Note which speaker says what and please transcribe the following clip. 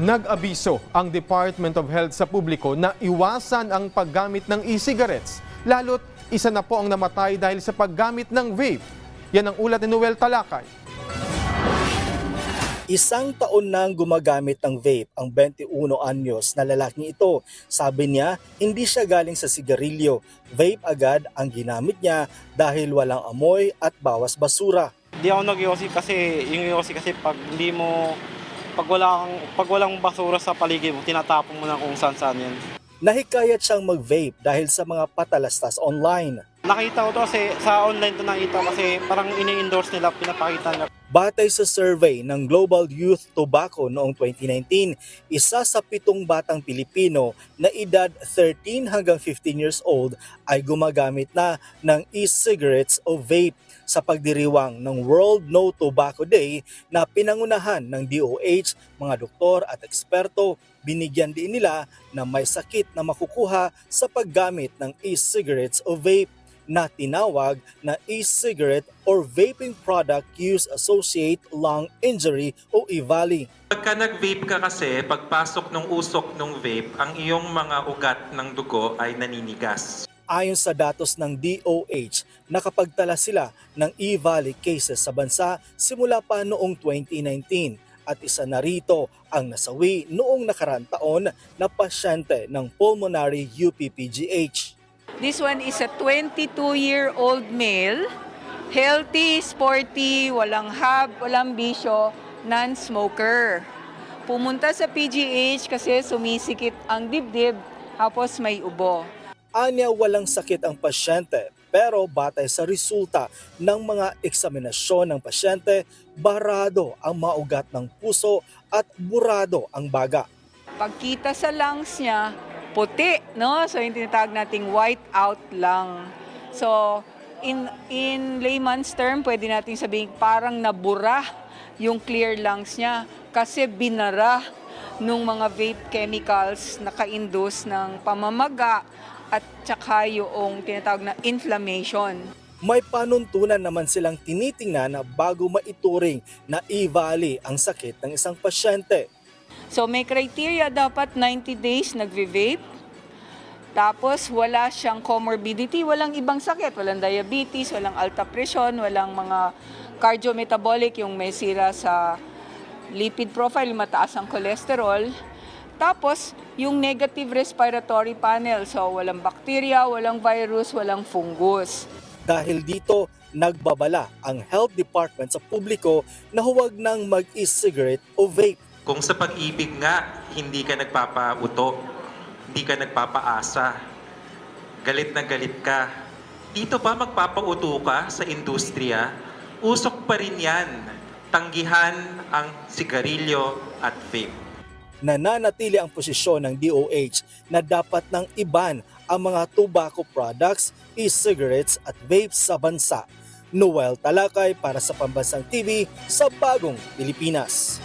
Speaker 1: Nag-abiso ang Department of Health sa publiko na iwasan ang paggamit ng e-cigarettes. Lalo't isa na po ang namatay dahil sa paggamit ng vape. Yan ang ulat ni Noel Talakay.
Speaker 2: Isang taon nang gumagamit ng vape ang 21 anyos na lalaking ito. Sabi niya, hindi siya galing sa sigarilyo. Vape agad ang ginamit niya dahil walang amoy at bawas basura.
Speaker 3: Di ako nag-yosi kasi yung yosi kasi pag hindi mo pag walang pag walang basura sa paligid mo, tinatapon mo na kung saan saan yan.
Speaker 2: Nahikayat siyang mag-vape dahil sa mga patalastas online.
Speaker 3: Nakita ko to kasi sa online to nakita kasi parang ini-endorse nila, pinapakita nila.
Speaker 2: Batay sa survey ng Global Youth Tobacco noong 2019, isa sa pitong batang Pilipino na edad 13 hanggang 15 years old ay gumagamit na ng e-cigarettes o vape. Sa pagdiriwang ng World No Tobacco Day na pinangunahan ng DOH, mga doktor at eksperto, binigyan din nila na may sakit na makukuha sa paggamit ng e-cigarettes o vape na tinawag na e-cigarette or vaping product use associate lung injury o EVALI.
Speaker 4: Pagka nag-vape ka kasi, pagpasok ng usok ng vape, ang iyong mga ugat ng dugo ay naninigas.
Speaker 2: Ayon sa datos ng DOH, nakapagtala sila ng E-Valley cases sa bansa simula pa noong 2019 at isa na rito ang nasawi noong nakarang taon na pasyente ng pulmonary UPPGH.
Speaker 5: This one is a 22-year-old male, healthy, sporty, walang hab, walang bisyo, non-smoker. Pumunta sa PGH kasi sumisikip ang dibdib, tapos may ubo.
Speaker 2: Anya walang sakit ang pasyente pero batay sa resulta ng mga eksaminasyon ng pasyente, barado ang mga ugat ng puso at burado ang baga.
Speaker 5: Pagkita sa lungs niya, puti, no? So yung tinatawag nating white out lung. So in in layman's term, pwede nating sabihin parang nabura yung clear lungs niya kasi binara nung mga vape chemicals na ka-induce ng pamamaga at tsaka yung tinatawag na inflammation.
Speaker 2: May panuntunan naman silang tinitingnan na bago maituring na i-valley ang sakit ng isang pasyente.
Speaker 5: So may criteria dapat 90 days nagve-vape. Tapos wala siyang comorbidity, walang ibang sakit, walang diabetes, walang alta presyon, walang mga cardiometabolic, yung may sira sa lipid profile, mataas ang cholesterol. Tapos yung negative respiratory panel, so walang bacteria, walang virus, walang fungus.
Speaker 2: Dahil dito, nagbabala ang health department sa publiko na huwag nang mag-e-cigarette o vape.
Speaker 4: Kung sa pag-ibig nga, hindi ka nagpapauto, hindi ka nagpapaasa, galit na galit ka, dito ba magpapauto ka sa industriya? Usok pa rin yan. Tanggihan ang sigarilyo at vape.
Speaker 2: nananatili ang posisyon ng DOH na dapat nang iban ang mga tobacco products, e-cigarettes at vapes sa bansa. Noel Talakay para sa Pambansang TV sa Bagong Pilipinas.